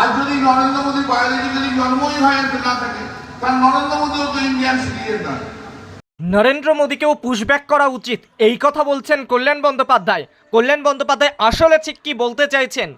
আর যদি নরেন্দ্র মোদী বায়োলজিক্যালি জন্মই হয় না থাকে তার নরেন্দ্র মোদীও তো ইন্ডিয়ান সিটিজেন নয়। নরেন্দ্র মোদীকেও পুশব্যাক করা উচিত। এই কথা বলছেন কল্যাণ বন্দ্যোপাধ্যায়। কল্যাণ বন্দ্যোপাধ্যায় আসলে ঠিক কি বলতে চাইছেন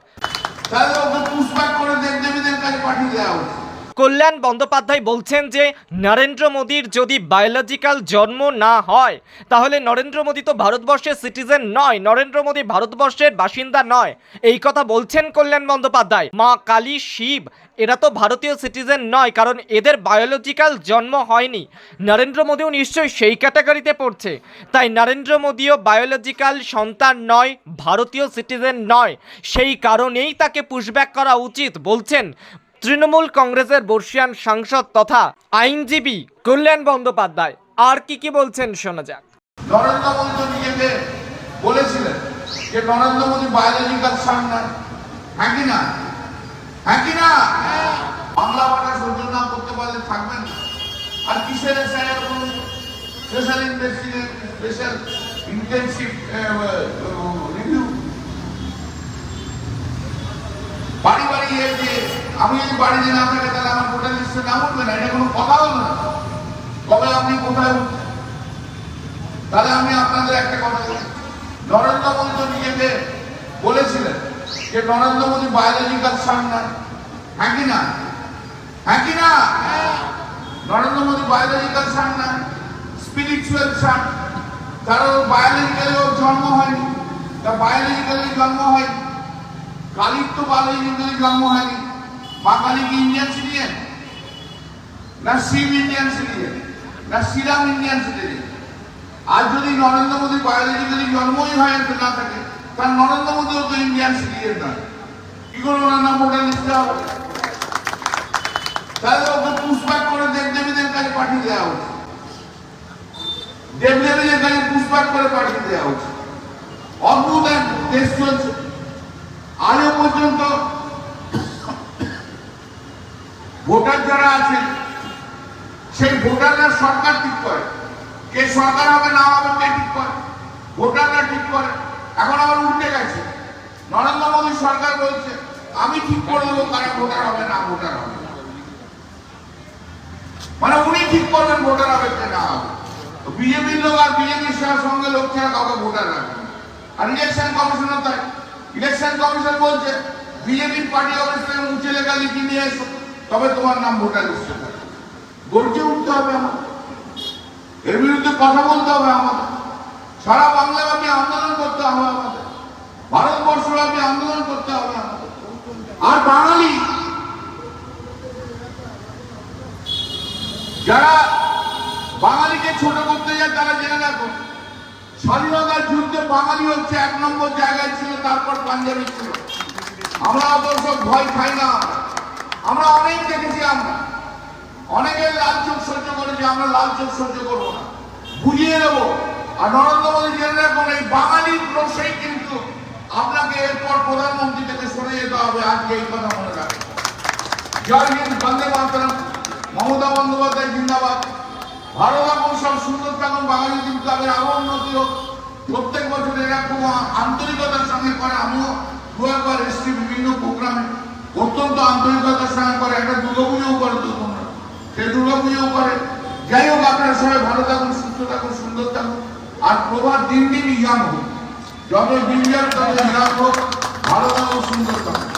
তাহলে ওকে পুষব্যাক করে দেবদেবীদের কাছে পাঠিয়ে দেওয়া উচিত কল্যাণ বন্দ্যোপাধ্যায় বলছেন যে, নরেন্দ্র মোদীর যদি বায়োলজিক্যাল জন্ম না হয়, তাহলে নরেন্দ্র মোদী তো ভারতবর্ষের সিটিজেন নয়, নরেন্দ্র মোদী ভারতবর্ষের বাসিন্দা নয়। এই কথা বলছেন কল্যাণ বন্দ্যোপাধ্যায়। মা কালী শিব, এরা তো ভারতীয় সিটিজেন নয়, কারণ এদের বায়োলজিক্যাল জন্ম হয়নি। নরেন্দ্র মোদীও নিশ্চয়ই সেই ক্যাটাগরিতে পড়ছে। তাই নরেন্দ্র মোদীও বায়োলজিক্যাল সন্তান নয়, ভারতীয় সিটিজেন নয়। সেই কারণেই তাকে পুশব্যাক করা উচিত, বলছেন তৃণমূল কংগ্রেসের বর্ষিয়ান সাংসদ তথা আইনজীবী কল্যাণ বন্দ্যোপাধ্যায়। আর কি কি বলছেন শোনা যাক। নরেন্দ্র মোদী নিজেকে বলেছিলেন যে নরেন্দ্র মোদী হ্যাঁ কি না? হ্যাঁ কি না? বাংলা ভাষা করতে পারলে থাকবেন আর কিসের স্পেশাল স্পেশাল রিভিউ বাড়ি বাড়ি এ যে আমি যদি বাড়িতে না থাকে তাহলে আমার ভোটার লিস্টে নাম উঠবে না, এটা কোনো কথা হলো না। কবে আপনি কোথায় উঠছেন তাহলে আমি আপনাদের একটা কথা বলি। নরেন্দ্র মোদী তো নিজেকে বলেছিলেন যে নরেন্দ্র মোদী বায়োলজিক্যাল সান নয়। হ্যাঁ কি না? হ্যাঁ কি না? নরেন্দ্র মোদী বায়োলজিক্যাল সান নয় স্পিরিচুয়াল সান কারণ বায়োলজিক্যালি ওর জন্ম হয়নি। তা বায়োলজিক্যালি জন্ম হয়নি। কালির তো বায়োলজিক্যালি জন্ম হয়নি। কালী কি ইন্ডিয়ান সিটিজেন না শিব ইন্ডিয়ান সিটিজেন না শ্রীরাম ইন্ডিয়ান সিটিজেন আর যদি নরেন্দ্র মোদী বায়োলজিক্যালি জন্মই হয় না থাকে তার নরেন্দ্র মোদীও তো ইন্ডিয়ান সিটিজেন নয়। কি করে ওনার নাম ভোটার লিস্টে হবে? তাহলে ওকে পুষব্যাক করে দেবদেবীদের কাছে পাঠিয়ে দেওয়া উচিত দেবদেবীদের কাছে পুষব্যাক করে পাঠিয়ে দেওয়া উচিত অদ্ভুত এক দেশ চলছে। ভোটার যারা আছেন, সেই ভোটাররা সরকার ঠিক করে। কে সরকার হবে, না হবে, কে ঠিক করে? ভোটাররা ঠিক করে। এখন আবার উল্টে গেছে। নরেন্দ্র মোদী সরকার বলছে, আমি ঠিক করে দেবো কারা ভোটার হবে, না ভোটার হবে। মানে উনি ঠিক করবেন ভোটার হবে কে না হবে। বিজেপির লোক আর বিজেপির সঙ্গে লোক ছাড়া কাউকে ভোটার রাখবে আর ইলেকশন কমিশনও তাই। ইলেকশন কমিশন বলছে, বিজেপির পার্টি অফিস থেকে উঁচে লেখা লিখে নিয়ে এসো। তবে তোমার নাম ভোটার লিস্টে থাকবে গর্জে উঠতে হবে আমাদের এর বিরুদ্ধে কথা বলতে হবে আমাদের সারা বাংলাব্যাপী আন্দোলন করতে হবে আমাদের। ভারতবর্ষব্যাপী আন্দোলন করতে হবে আর বাঙালি, যারা বাঙালিকে ছোট করতে যায়, তারা জেনে রাখো, স্বাধীনতার যুদ্ধে বাঙালি হচ্ছে এক নম্বর জায়গায় ছিল, তারপর পাঞ্জাবি ছিল। আমরা সব ভয় খাই না আমরা। আমরা অনেক দেখেছি আমরা অনেকের লাল চোখ সহ্য করে যে আমরা লাল চোখ সহ্য করব না। বুঝিয়ে দেবো। আর নরেন্দ্র মোদী জেনে রাখুন, এই বাঙালির রোষেই কিন্তু আপনাকে এরপর প্রধানমন্ত্রী থেকে সরে যেতে হবে। আজকে এই কথা মনে রাখেন। জয় হিন্দ, বন্দে মাতরম। মমতা বন্দ্যোপাধ্যায় জিন্দাবাদ। ভালো থাকুন সব সুন্দর থাকুন। বাঙালি কিন্তু ক্লাবের আরও উন্নতি হোক। প্রত্যেক বছর এরকম আন্তরিকতার সঙ্গে করে। আমিও দু একবার এসছি বিভিন্ন প্রোগ্রামে। অত্যন্ত আন্তরিকতার সঙ্গে করে। একটা দুর্গাপুজোও করে তো তোমরা। সেই দুর্গাপুজোও করে। যাই হোক, আপনারা সবাই ভালো থাকুন, সুস্থ থাকুন, সুন্দর থাকুন। আর প্রভাত দিন দিন ইয়াং হোক। যত দিন যান তত ইয়াং হোক, ভালো থাকুন, সুন্দর থাকুন।